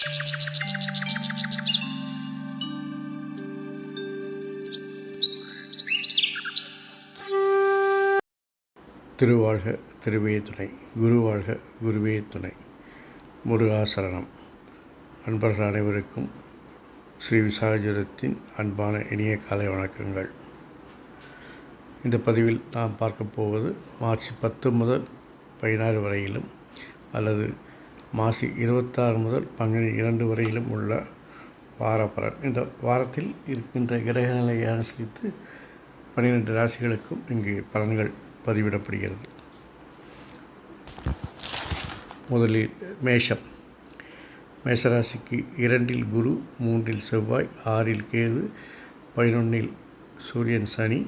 திருவாழ்க திருவே துணை குருவாழ்க குருவே துணை. முருகாசரணம் அன்பர்கள் அனைவருக்கும் ஸ்ரீ விசாகஜுரத்தின் அன்பான இனிய காலை வணக்கங்கள். இந்த பதிவில் நாம் பார்க்க போவது மார்ச் பத்து முதல் பதினாறு வரையிலும் அல்லது மாசி இருபத்தாறு முதல் பங்குனி இரண்டு வரையிலும் உள்ள வாரப்பலன். இந்த வாரத்தில் இருக்கின்ற கிரக நிலையை அனுசரித்து பன்னிரெண்டு ராசிகளுக்கும் இங்கு பலன்கள் பதிவிடப்படுகிறது. முதலில் மேஷம். மேஷராசிக்கு இரண்டில் குரு மூன்றில் செவ்வாய் ஆறில் கேது பதினொன்றில் சூரியன் சனி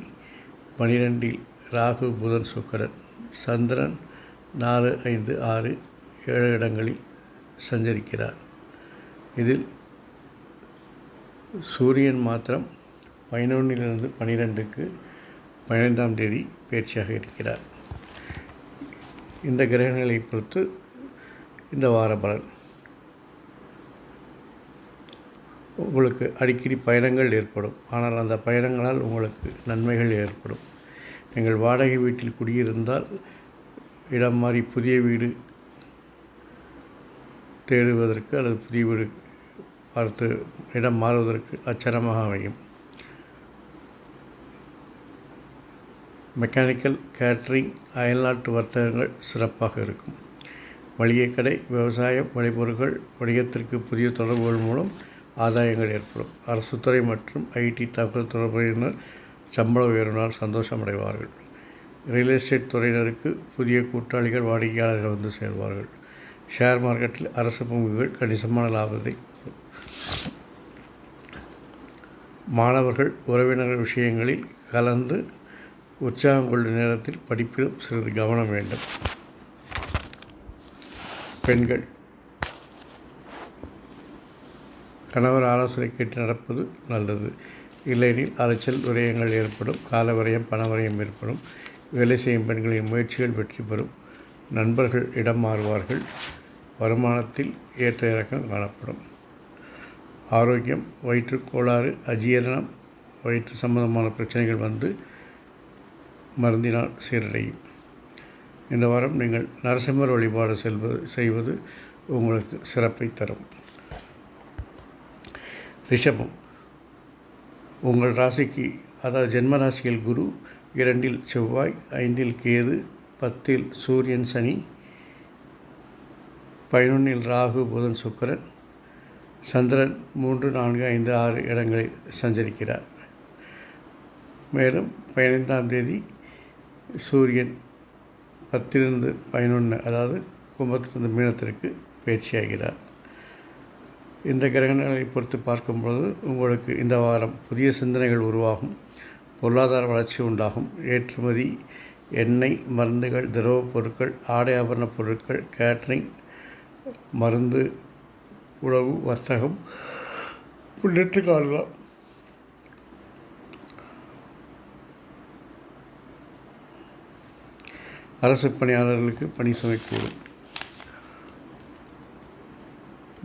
பனிரெண்டில் ராகு புதன் சுக்கரன் சந்திரன் நாலு ஐந்து ஆறு ஏழு இடங்களில் சஞ்சரிக்கிறார். இதில் சூரியன் மாத்திரம் பதினொன்றிலிருந்து பனிரெண்டுக்கு பதினைந்தாம் தேதி பயிற்சியாக இருக்கிறார். இந்த கிரகங்களை பொறுத்து இந்த வார பலன். உங்களுக்கு அடிக்கடி பயணங்கள் ஏற்படும். ஆனால் அந்த பயணங்களால் உங்களுக்கு நன்மைகள் ஏற்படும். நீங்கள் வாடகை வீட்டில் குடியிருந்தால் இடம் மாறி புதிய வீடு தேடுவதற்கு அல்லது புதிய வீடு பார்த்து இடம் மாறுவதற்கு அச்சரமாக அமையும். மெக்கானிக்கல் கேட்ரிங் அயல்நாட்டு வர்த்தகங்கள் சிறப்பாக இருக்கும். மளிகை கடை விவசாயம் வழிபொருட்கள் வணிகத்திற்கு புதிய தொடர்புகள் மூலம் ஆதாயங்கள் ஏற்படும். அரசுத்துறை மற்றும் ஐடி தகவல் தொடர்புறையினர் சம்பள உயர்வினால் சந்தோஷமடைவார்கள். ரியல் எஸ்டேட் துறையினருக்கு புதிய கூட்டாளிகள் வாடிக்கையாளர்கள் வந்து சேர்வார்கள். ஷேர் மார்க்கெட்டில் அரசு பங்குகள் கணிசமான லாபத்தை மாணவர்கள் உறவினர்கள் விஷயங்களில் கலந்து உற்சாகம் கொள்ளும் நேரத்தில் படிப்பிலும் சிறிது கவனம் வேண்டும். பெண்கள். கணவர் ஆலோசனை கேட்டு நடப்பது நல்லது. இல்லையெனில் அலைச்சல் விரயங்கள் ஏற்படும். கால விரயம் பண விரயம் ஏற்படும். வேலை செய்யும் பெண்களின் முயற்சிகள் வெற்றி பெறும். நண்பர்கள் இடம் மாறுவார்கள். வருமானத்தில் ஏற்ற இறக்கம் காணப்படும். ஆரோக்கியம் வயிற்றுக் கோளாறு அஜீரணம் வயிற்று சம்பந்தமான பிரச்சனைகள் வந்து மருந்தினால் சீரடையும். இந்த வாரம் நீங்கள் நரசிம்மர் வழிபாடு செல்வது செய்வது உங்களுக்கு சிறப்பை தரும். ரிஷபம். உங்கள் ராசிக்கு அதாவது ஜென்ம ராசியில் குரு இரண்டில் செவ்வாய் ஐந்தில் கேது பத்தில் சூரியன் சனி பதினொன்றில் ராகு புதன் சுக்கரன் சந்திரன் மூன்று நான்கு ஐந்து ஆறு இடங்களில் சஞ்சரிக்கிறார். மேலும் பதினைந்தாம் தேதி சூரியன் பத்திலிருந்து பதினொன்று அதாவது கும்பத்திலிருந்து மீனத்திற்கு பயிற்சியாகிறார். இந்த கிரகணங்களை பொறுத்து பார்க்கும்பொழுது உங்களுக்கு இந்த வாரம் புதிய சிந்தனைகள் உருவாகும் பொருளாதார வளர்ச்சி உண்டாகும். ஏற்றுமதி எண்ணெய் மருந்துகள் திரவ பொருட்கள் ஆடை ஆபரண பொருட்கள் கேட்ரிங் மருந்து உணவு வர்த்தகம் முன்னேற்ற காணலாம் அரசு பணியாளர்களுக்கு பணி சுமை கூடும்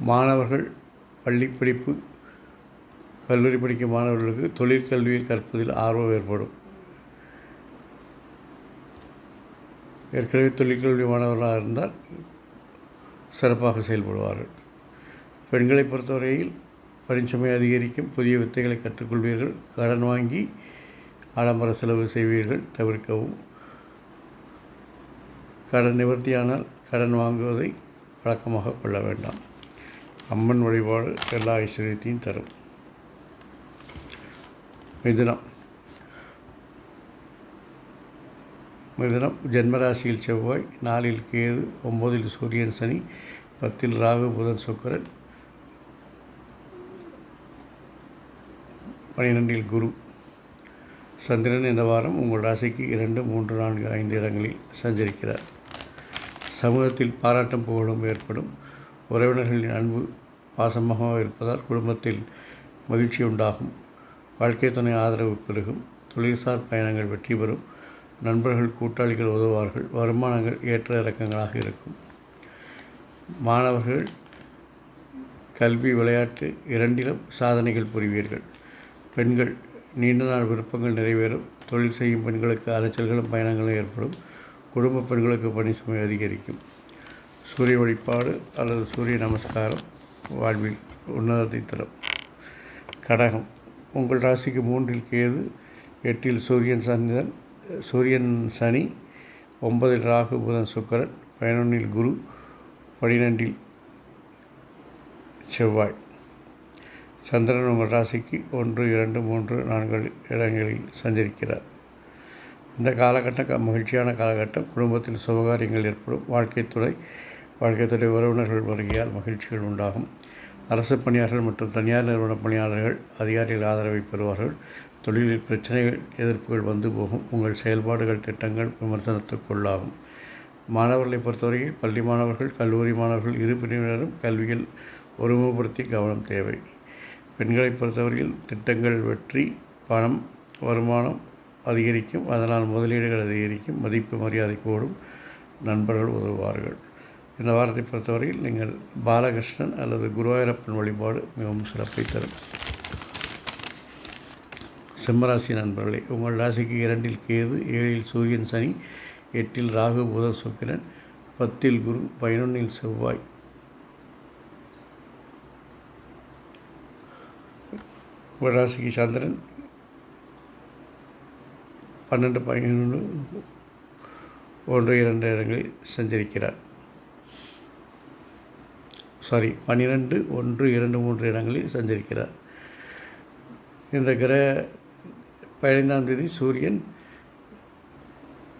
மாணவர்கள் பள்ளி படிப்பு கல்லூரி படிக்கும் மாணவர்களுக்கு தொழிற்கல்வியில் கற்பதில் ஆர்வம் ஏற்படும். ஏற்கனவே தொழிற்கல்வி மாணவர்களாக இருந்தால் சிறப்பாக செயல்படுவார்கள். பெண்களை பொறுத்தவரையில் பணிச்சுமை அதிகரிக்கும் புதிய வித்தைகளை கற்றுக்கொள்வீர்கள் கடன் வாங்கி ஆடம்பர செலவு செய்வீர்கள் தவிர்க்கவும். கடன் நிவர்த்தியானால் கடன் வாங்குவதை வழக்கமாக கொள்ள வேண்டாம். அம்மன் வழிபாடு எல்லா ஐஸ்வர்யத்தையும் தரும். மிதுனம். மிதுனம் ஜென்மராசியில் செவ்வாய் நாலில் கேது ஒம்போதில் சூரியன் சனி பத்தில் ராகு புதன் சுக்கரன் பனிரெண்டில் குரு. சந்திரன் இந்த வாரம் உங்கள் ராசிக்கு இரண்டு மூன்று நான்கு ஐந்து இடங்களில் சஞ்சரிக்கிறார். சமூகத்தில் பாராட்டம் புகழும் ஏற்படும். உறவினர்களின் அன்பு பாசமாக இருப்பதால் குடும்பத்தில் மகிழ்ச்சி உண்டாகும். வாழ்க்கை துணை ஆதரவு பெருகும். தொழில்சார் பயணங்கள் வெற்றி பெறும். நண்பர்கள் கூட்டாளிகள் உதவுவார்கள். வருமானங்கள் ஏற்ற இறக்கங்களாக இருக்கும். மாணவர்கள் கல்வி விளையாட்டு இரண்டிலும் சாதனைகள் புரிவீர்கள். பெண்கள் நீண்ட நாள் விருப்பங்கள் நிறைவேறும். தொழில் செய்யும் பெண்களுக்கு அலைச்சல்களும் பயணங்களும் ஏற்படும். குடும்ப பெண்களுக்கு பணி சுமை அதிகரிக்கும். சூரிய வழிபாடு அல்லது சூரிய நமஸ்காரம் வாழ்வில் உன்னதத்தை தரும். கடகம். உங்கள் ராசிக்கு மூன்றில் கேது எட்டில் சூரியன் சந்திரன் சூரியன் சனி ஒன்பதில் ராகு புதன் சுக்கரன் பதினொன்றில் குரு பனிரெண்டில் செவ்வாய். சந்திரன் உங்கள் ராசிக்கு ஒன்று இரண்டு மூன்று நான்கு இடங்களில் சஞ்சரிக்கிறார். இந்த காலகட்டம் மகிழ்ச்சியான காலகட்டம். குடும்பத்தில் சுபகாரியங்கள் ஏற்படும். வாழ்க்கைத்துறை வாழ்க்கைத்துறை உறவினர்கள் வருகையால் மகிழ்ச்சிகள் உண்டாகும். அரசு பணியாளர்கள் மற்றும் தனியார் நிறுவன பணியாளர்கள் அதிகாரிகள் ஆதரவை பெறுவார்கள். தொழிலில் பிரச்சனைகள் எதிர்ப்புகள் வந்து போகும். உங்கள் செயல்பாடுகள் திட்டங்கள் விமர்சனத்துக்குள்ளாகும். மாணவர்களை பொறுத்தவரையில் பள்ளி மாணவர்கள் கல்லூரி மாணவர்கள் இரு பிரிவினரும் கல்வியில் ஒருமுகப்படுத்தி கவனம் தேவை. பெண்களை பொறுத்தவரையில் திட்டங்கள் வெற்றி பணம் வருமானம் அதிகரிக்கும். அதனால் முதலீடுகள் அதிகரிக்கும். மதிப்பு மரியாதை கூடும் நண்பர்கள் உதவுவார்கள். இந்த வாரத்தை பொறுத்தவரையில் நீங்கள் பாலகிருஷ்ணன் அல்லது குருவாயூரப்பன் வழிபாடு மிகவும் சிறப்பை தரும். சிம்மராசி நண்பர்களே உங்கள் ராசிக்கு இரண்டில் கேது ஏழில் சூரியன் சனி எட்டில் ராகு புத சுக்கிரன் பத்தில் குரு பதினொன்னில் செவ்வாய். உங்கள் ராசிக்கு சந்திரன் பன்னெண்டு பதினொன்று ஒன்று இரண்டு இடங்களில் சஞ்சரிக்கிறார். சாரி பன்னிரெண்டு ஒன்று இரண்டு மூன்று இடங்களில் சஞ்சரிக்கிறார். இந்த கிரக பதினைந்தாம் தேதி சூரியன்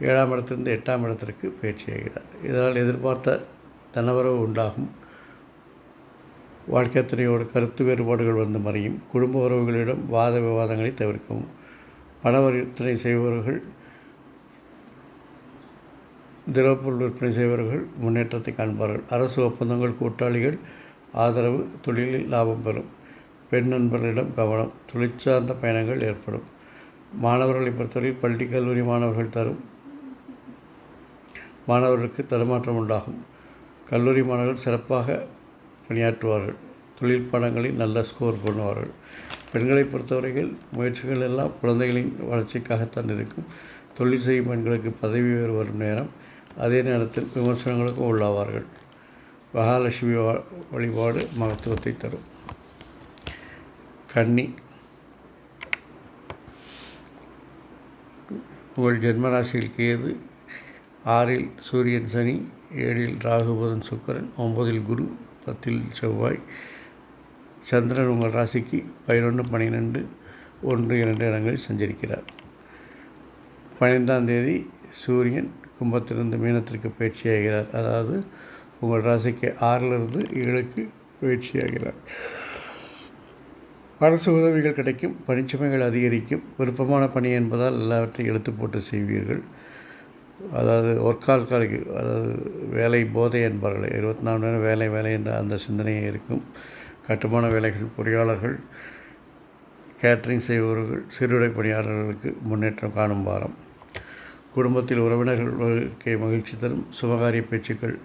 ஏழாம் இடத்திலிருந்து எட்டாம் இடத்திற்கு பயிற்சியாகிறார் இதனால் எதிர்பார்த்த தனவரவு உண்டாகும். வாழ்க்கை துணையோடு கருத்து வேறுபாடுகள் வந்து மறையும். குடும்ப உறவுகளிடம் வாத விவாதங்களை தவிர்க்கவும். பண பரிவர்த்தனை செய்பவர்கள் திரவப்பொருள் விற்பனை செய்பவர்கள் முன்னேற்றத்தை காண்பார்கள். அரசு ஒப்பந்தங்கள் கூட்டாளிகள் ஆதரவு தொழிலில் லாபம் பெறும். பெண் நண்பர்களிடம் கவனம் தொழிற்சார்ந்த பயணங்கள் ஏற்படும். மாணவர்களை பொறுத்தவரையில் பள்ளி கல்லூரி மாணவர்கள் தரும். மாணவர்களுக்கு தடுமாற்றம் உண்டாகும். கல்லூரி மாணவர்கள் சிறப்பாக பணியாற்றுவார்கள். தொழில் பாடங்களில் நல்ல ஸ்கோர் பண்ணுவார்கள். பெண்களை பொறுத்தவரையில் முயற்சிகள் எல்லாம் குழந்தைகளின் வளர்ச்சிக்காகத்தான் இருக்கும். தொழில் செய்யும் பெண்களுக்கு பதவி உயர்வு வரும் நேரம் அதே நேரத்தில் விமர்சனங்களுக்கும் உள்ளாவார்கள். மகாலட்சுமி வழிபாடு மகத்துவத்தை தரும். கன்னி உங்கள் ஜென்மராசியில் கேது ஆறில் சூரியன் சனி ஏழில் ராகு புதன் சுக்கரன் ஒம்பதில் குரு பத்தில் செவ்வாய். சந்திரன் உங்கள் ராசிக்கு பதினொன்று பன்னிரெண்டு ஒன்று இரண்டு இடங்களில் சஞ்சரிக்கிறார். பதினைந்தாம் தேதி சூரியன் கும்பத்திலிருந்து மீனத்திற்கு பயிற்சியாகிறார் அதாவது உங்கள் ராசிக்கு ஆறிலிருந்து ஏழுக்கு பயிற்சியாகிறார் அரசு உதவிகள் கிடைக்கும் பணிச்சுமைகள் அதிகரிக்கும் விருப்பமான பணி என்பதால் எல்லாவற்றையும் எழுத்து போட்டு செய்வீர்கள். அதாவது ஒர்க்கால் காலிக்கு அதாவது வேலை போதை என்பார்கள் இருபத்தி நாலு நேரம் வேலை வேலை என்ற அந்த சிந்தனையே இருக்கும். கட்டுமான வேலைகள் பொறியாளர்கள் கேட்ரிங் செய்பவர்கள் சீருடை பணியாளர்களுக்கு முன்னேற்றம் காணும் வாரம் குடும்பத்தில் உறவினர்கள் மகிழ்ச்சி தரும் சுபகாரிய பேச்சுக்கள்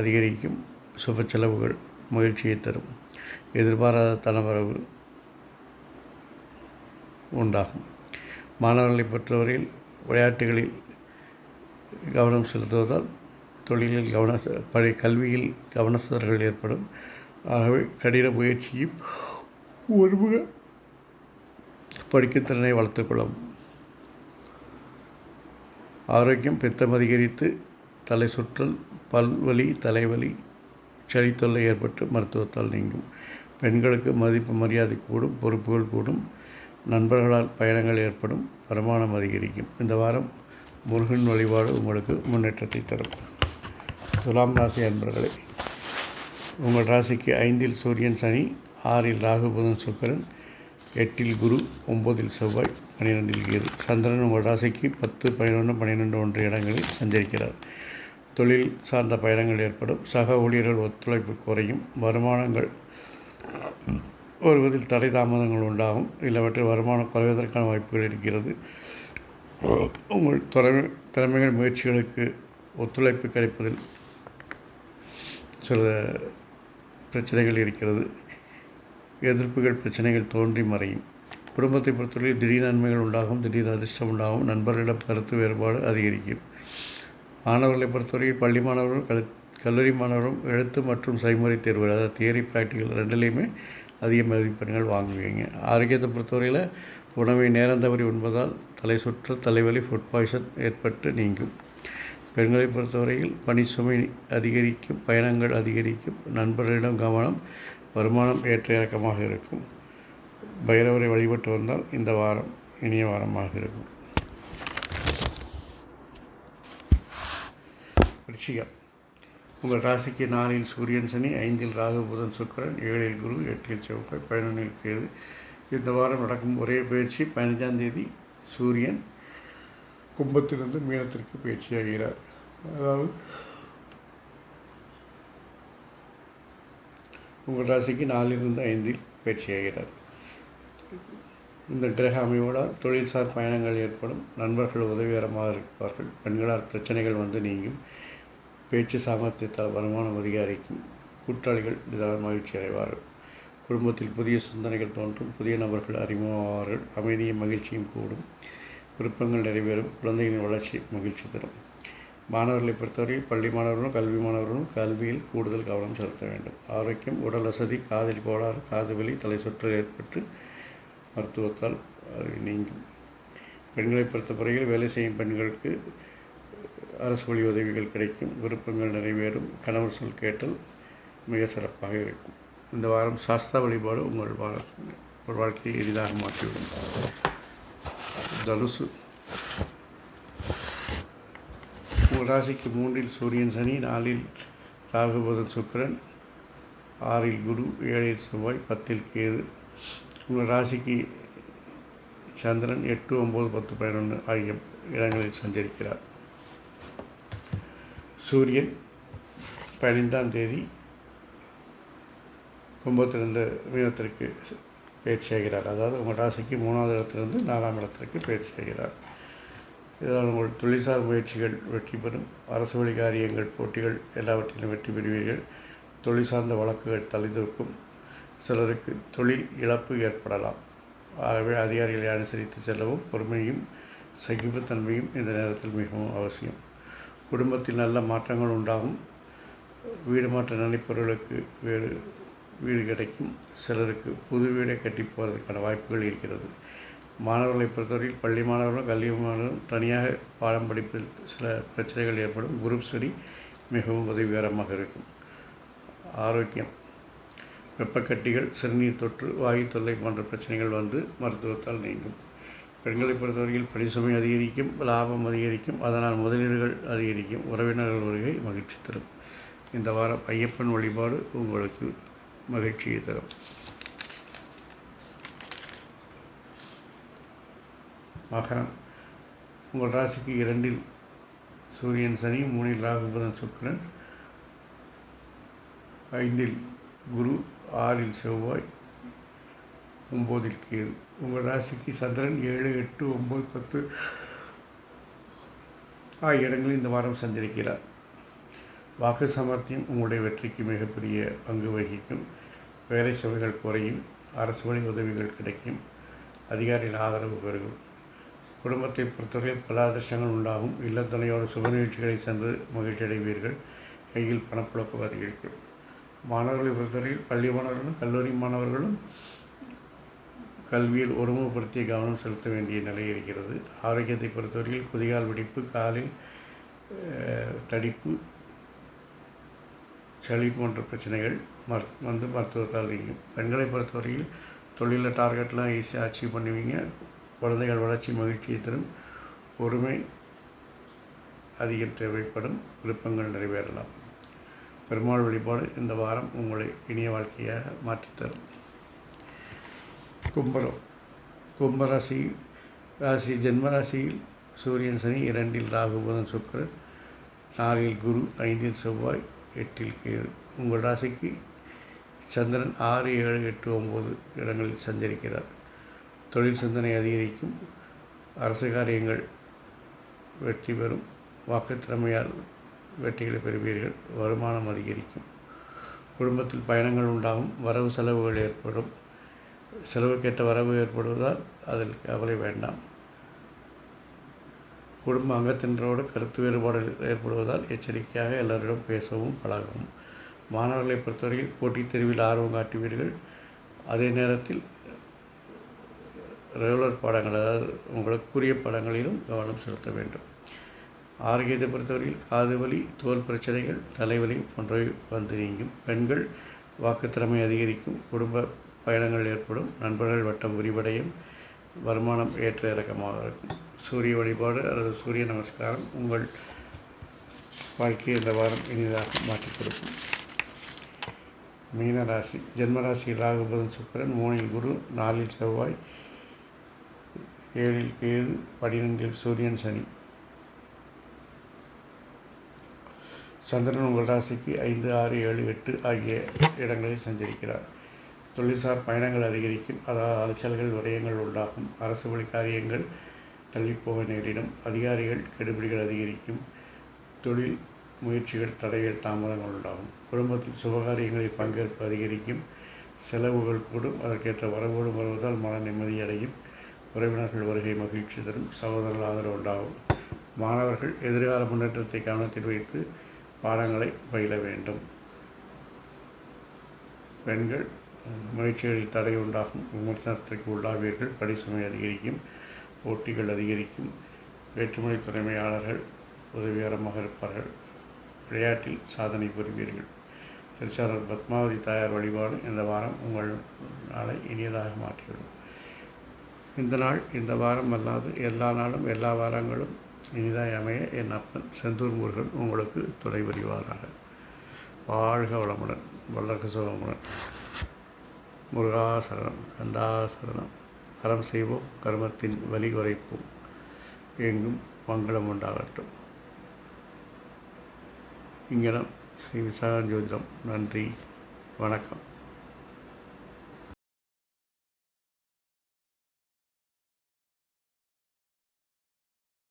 அதிகரிக்கும் சுப செலவுகள் மகிழ்ச்சியை தரும். எதிர்பாராத தனவரவு உண்டாகும். மாணவர்களை பொறுத்தவரையில் விளையாட்டுகளில் கவனம் செலுத்துவதால் தொழிலில் கவன பழைய கல்வியில் கவனஸ்தர்கள் ஏற்படும். ஆகவே கடின முயற்சியும் ஒருமுக படிக்கும் திறனை வளர்த்துக்கொள்ளும். ஆரோக்கியம் பித்தம் அதிகரித்து தலை சுற்றல் பல்வலி தலைவலி சளி தொல்லை ஏற்பட்டு மருத்துவத்தால் நீங்கும். பெண்களுக்கு மதிப்பு மரியாதை கூடும் பொறுப்புகள் கூடும். நண்பர்களால் பயணங்கள் ஏற்படும் வருமானம் அதிகரிக்கும். இந்த வாரம் முருகன் வழிபாடு உங்களுக்கு முன்னேற்றத்தை தரும். துலாம் ராசி அன்பர்களே உங்கள் ராசிக்கு ஐந்தில் சூரியன் சனி ஆறில் ராகு புதன் சுக்கரன் எட்டில் குரு ஒம்பதில் செவ்வாய் பன்னிரெண்டில் கேது. சந்திரன் உங்கள் ராசிக்கு பத்து பதினொன்று பன்னிரெண்டு ஒன்று இடங்களில் சஞ்சரிக்கிறார். தொழில் சார்ந்த பயணங்கள் ஏற்படும். சக ஊழியர்கள் ஒத்துழைப்பு குறையும். வருமானங்கள் வருவதில் தடை தாமதங்கள் உண்டாகும். இல்லவற்றில் வருமானம் குறைவதற்கான வாய்ப்புகள் இருக்கிறது. உங்கள் திறமை திறமைகள் முயற்சிகளுக்கு ஒத்துழைப்பு கிடைப்பதில் சில பிரச்சனைகள் இருக்கிறது. எதிர்ப்புகள் பிரச்சனைகள் தோன்றி மறையும். குடும்பத்தை பொறுத்தவரை திடீர் நன்மைகள் உண்டாகும் திடீர் அதிர்ஷ்டம் உண்டாகும். நண்பர்களிடம் கருத்து வேறுபாடு அதிகரிக்கும். மாணவர்களை பொறுத்தவரையில் பள்ளி மாணவர்கள் கல் கல்லூரி மாணவரும் எழுத்து மற்றும் செய்முறை தேர்வுகள் அதாவது தியரி ப்ராக்டிக்கல் ரெண்டுலேயுமே அதிக மதிப்பெண்கள் வாங்குவீங்க. ஆரோக்கியத்தை பொறுத்தவரையில் உணவை நேரம் தவறி உண்பதால் தலை சுற்றல் தலைவலி ஃபுட் பாய்சன் ஏற்பட்டு நீங்கும். பெண்களை பொறுத்தவரையில் பணி சுமை அதிகரிக்கும் பயணங்கள் அதிகரிக்கும் நண்பர்களிடம் கவனம் வருமானம் ஏற்ற இறக்கமாக இருக்கும். பைரவரை வழிபட்டு வந்தால் இந்த வாரம் இனிய வாரமாக இருக்கும். ரிஷிகம் உங்கள் ராசிக்கு நாலில் சூரியன் சனி ஐந்தில் ராகு புதன் சுக்கிரன் ஏழில் குரு எட்டில் செவ்வாய் பதினொன்றில் கேது. இந்த வாரம் நடக்கும் ஒரே பயிற்சி பதினஞ்சாம் தேதி சூரியன் கும்பத்திலிருந்து மீனத்திற்கு பயிற்சியாகிறார். அதாவது உங்கள் ராசிக்கு நாலிலிருந்து ஐந்தில் பயிற்சியாகிறார். இந்த கிரக அமைவோடால் தொழில்சார் பயணங்கள் ஏற்படும். நண்பர்கள் உதவிகரமாக இருப்பார்கள். பெண்களால் பிரச்சனைகள் வந்து நீங்கும். பேச்சு சாமர்த்தியத்தால் வருமானம் அதிகாரிக்கும் கூட்டாளிகள் இதனால் மகிழ்ச்சி அடைவார்கள். குடும்பத்தில் புதிய சிந்தனைகள் தோன்றும். புதிய நபர்கள் அறிமுகமாவார்கள். அமைதியும் மகிழ்ச்சியும் கூடும். விருப்பங்கள் நிறைவேறும். குழந்தைகளின் வளர்ச்சி மகிழ்ச்சி தரும். மாணவர்களை பொறுத்தவரை பள்ளி மாணவர்களும் கல்வி மாணவர்களும் கல்வியில் கூடுதல் கவனம் செலுத்த வேண்டும். ஆரோக்கியம் உடல் வசதி காதில் கோளாறு காது வலி தலை சுற்றல் ஏற்பட்டு மருத்துவத்தால் அது நீங்கும். பெண்களை பொறுத்தவரையில் வேலை செய்யும் பெண்களுக்கு அரசு வழி உதவிகள் கிடைக்கும் விருப்பங்கள் நிறைவேறும் கணவர் சொல் கேட்டல் மிக சிறப்பாக இருக்கும். இந்த வாரம் சாஸ்தா வழிபாடு உங்கள் வாழ் உங்கள் வாழ்க்கையை எளிதாக மாற்றிவிடும். தனுசு. உங்கள் ராசிக்கு மூன்றில் சூரியன் சனி நாலில் ராகுபோதன் சுக்கரன் சுக்கிரன் ஆறில் குரு ஏழில் செவ்வாய் பத்தில் கேது. உங்கள் ராசிக்கு சந்திரன் எட்டு ஒம்பது பத்து பதினொன்று ஆகிய இடங்களில் சஞ்சரிக்கிறார். சூரியன் பதினைந்தாம் தேதி கும்பத்திலிருந்து மீனத்திற்கு பயிற்சியாகிறார் அதாவது உங்கள் ராசிக்கு மூணாவது இடத்திலிருந்து நாலாம் இடத்திற்கு பயிற்சியாகிறார் இதனால் உங்கள் தொழில்சார் முயற்சிகள் வெற்றி பெறும். அரசு வழி காரியங்கள் போட்டிகள் எல்லாவற்றிலும் வெற்றி பெறுவீர்கள். தொழில் சார்ந்த வழக்குகள் தலைதூக்கும் சிலருக்கு தொழில் இழப்பு ஏற்படலாம். ஆகவே அதிகாரிகளை அனுசரித்து செல்லவும் பொறுமையும் சகிப்புத்தன்மையும் இந்த நேரத்தில் மிகவும் அவசியம். குடும்பத்தில் நல்ல மாற்றங்கள் உண்டாகும். வீடு மாற்ற நினைப்பவர்களுக்கு வேறு வீடு கிடைக்கும். சிலருக்கு புது வீடை கட்டி போவதற்கான வாய்ப்புகள் இருக்கிறது. மாணவர்களை பொறுத்தவரையில் பள்ளி மாணவர்களும் கல்வி மாணவர்களும் தனியாக பாடம் படிப்பில் சில பிரச்சனைகள் ஏற்படும். குரூப் ஸ்டடி மிகவும் உதவிகரமாக இருக்கும். ஆரோக்கியம். வெப்பக்கட்டிகள் சிறுநீர் தொற்று வாயு தொல்லை போன்ற பிரச்சனைகள் வந்து மருத்துவத்தால் நீங்கும். பெண்களை பொறுத்தவரையில் பணிசுமை அதிகரிக்கும் லாபம் அதிகரிக்கும் அதனால் முதலீடுகள் அதிகரிக்கும் உறவினர்கள் வருகை மகிழ்ச்சி தரும். இந்த வாரம் ஐயப்பன் வழிபாடு உங்களுக்கு மகிழ்ச்சியை தரும். மகரம். உங்கள் ராசிக்கு இரண்டில் சூரியன் சனி மூணில் ராகு சுக்கிரன். ஐந்தில் குரு ஆறில் செவ்வாய் ஒம்போதில் கேது. உங்கள் ராசிக்கு சந்திரன் ஏழு எட்டு ஒம்பது பத்து ஆகிய இடங்களில் இந்த வாரம் சந்திருக்கிறார் வாக்கு சாமர்த்தியம் உங்களுடைய வெற்றிக்கு மிகப்பெரிய பங்கு வகிக்கும். வேலை சுவைகள் குறையும். அரசு வழி உதவிகள் கிடைக்கும். அதிகாரிகள் ஆதரவு பெருகும். குடும்பத்தை பொறுத்தவரையில் பல அதிர்ஷ்டங்கள் உண்டாகும். இல்லத்தனையோடு சுப நிகழ்ச்சிகளை சென்று மகிழ்ச்சி அடைவீர்கள். கையில் பணப்புழப்பு அதிகரிக்கும் மாணவர்களை பொறுத்தவரையில் பள்ளி மாணவர்களும் கல்லூரி மாணவர்களும் கல்வியில் ஒருமுகப்படுத்திய கவனம் செலுத்த வேண்டிய நிலை இருக்கிறது. ஆரோக்கியத்தை பொறுத்தவரையில் குதிகால் வெடிப்பு காலில் தடிப்பு சளி போன்ற பிரச்சனைகள் மரு வந்து மருத்துவத்தால் நீங்கும். பெண்களை பொறுத்தவரையில் தொழிலில் டார்கெட்லாம் ஈஸியாக அச்சீவ் பண்ணுவீங்க. குழந்தைகள் வளர்ச்சி மகிழ்ச்சியை தரும். பொறுமை அதிகம் தேவைப்படும். விருப்பங்கள் நிறைவேறலாம். பெருமாள் வழிபாடு இந்த வாரம் உங்களை இனிய வாழ்க்கையாக மாற்றித்தரும். கும்பரம். கும்பராசி ராசி ஜென்மராசியில் சூரியன் சனி இரண்டில் ராகு புதன் சுக்கரன் நாலில் குரு ஐந்தில் செவ்வாய் எட்டில் கேது. உங்கள் ராசிக்கு சந்திரன் ஆறு ஏழு எட்டு ஒம்பது இடங்களில் சஞ்சரிக்கிறார். தொழில் சிந்தனை அதிகரிக்கும். அரசு காரியங்கள் வெற்றி பெறும். வாக்குத்திறமையால் வெற்றிகளை பெறுவீர்கள். வருமானம் அதிகரிக்கும். குடும்பத்தில் பயணங்கள் உண்டாகும். வரவு செலவுகள் ஏற்படும். செலவுக்கேற்ற வரவு ஏற்படுவதால் அதில் கவலை வேண்டாம். குடும்ப அங்கத்தினரோடு கருத்து வேறுபாடு ஏற்படுவதால் எச்சரிக்கையாக எல்லோரிடம் பேசவும் பழகவும். மாணவர்களை பொறுத்தவரையில் போட்டித் தெரிவில் ஆர்வம் காட்டுவீர்கள் அதே நேரத்தில் ரெகுலர் பாடங்கள் அதாவது உங்களுக்குரிய பாடங்களிலும் கவனம் செலுத்த வேண்டும். ஆரோக்கியத்தை பொறுத்தவரையில் காது வலி தோல் பிரச்சனைகள் தலைவலி போன்றவை வந்து நீங்கும். பெண்கள் வாக்குத்திறமை அதிகரிக்கும். குடும்ப பயணங்கள் ஏற்படும். நண்பர்கள் வட்டம் விரிவடையும். வருமானம் ஏற்ற இறக்கமாக இருக்கும். சூரிய வழிபாடு அல்லது சூரிய நமஸ்காரம் உங்கள் வாழ்க்கையை இந்த வாரம் இனிதாக மாற்றிக் கொடுக்கும். மீனராசி ஜென்மராசியில் ராகுபதன் சுக்கரன் மூணில் குரு நாலில் செவ்வாய் ஏழில் கேது பனிரெண்டில் சூரியன் சனி. சந்திரன் உங்கள் ராசிக்கு ஐந்து ஆறு ஏழு எட்டு ஆகிய இடங்களில் சஞ்சரிக்கிறார். தொழில்சார் பயணங்கள் அதிகரிக்கும். அதாவது அலைச்சல்கள் விரயங்கள் உண்டாகும். அரசு வழி காரியங்கள் தள்ளிப்போக நேரிடும். அதிகாரிகள் கெடுபிடிகள் அதிகரிக்கும். தொழில் முயற்சிகள் தடைகள் தாமதங்கள் உண்டாகும். குடும்பத்தில் சுபகாரியங்களில் பங்கேற்பு அதிகரிக்கும். செலவுகள் கூடும். அதற்கேற்ற வரவோடு வருவதால் மன நிம்மதியடையும் உறவினர்கள் வருகை மகிழ்ச்சி தரும். சகோதரர்கள் ஆதரவு உண்டாகும். மாணவர்கள் எதிர்கால முன்னேற்றத்தை கவனத்தில் வைத்து பாடங்களை பயில வேண்டும். பெண்கள் முயற்சிகளில் தடை உண்டாகும் விமர்சனத்திற்கு உள்ளாவீர்கள். படிசுமை அதிகரிக்கும். போட்டிகள் அதிகரிக்கும். வேற்றுமொழி திறமையாளர்கள் உதவிகரமாக இருப்பார்கள். விளையாட்டில் சாதனை புரிவீர்கள். திருச்சாரர் பத்மாவதி தாயார் வழிபாடு இந்த வாரம் உங்கள் நாளை இனியதாக மாற்றிவிடும். இந்த நாள் இந்த வாரம் அல்லாது எல்லா நாளும் எல்லா வாரங்களும் இனிதாய் அமைய என் அப்பன் செந்தூர் முருகன் உங்களுக்கு துணை புரிவாராக. வாழ்க வளமுடன். வல்லக சுகமுடன் முருகாசரணம் கந்தாசரணம் அறம் செய்வோம் கர்மத்தின் வலி குறைப்போம் எங்கும் மங்களம் உண்டாகட்டும். இங்கனம் ஸ்ரீ விசாகன் ஜோதிடம் நன்றி வணக்கம்.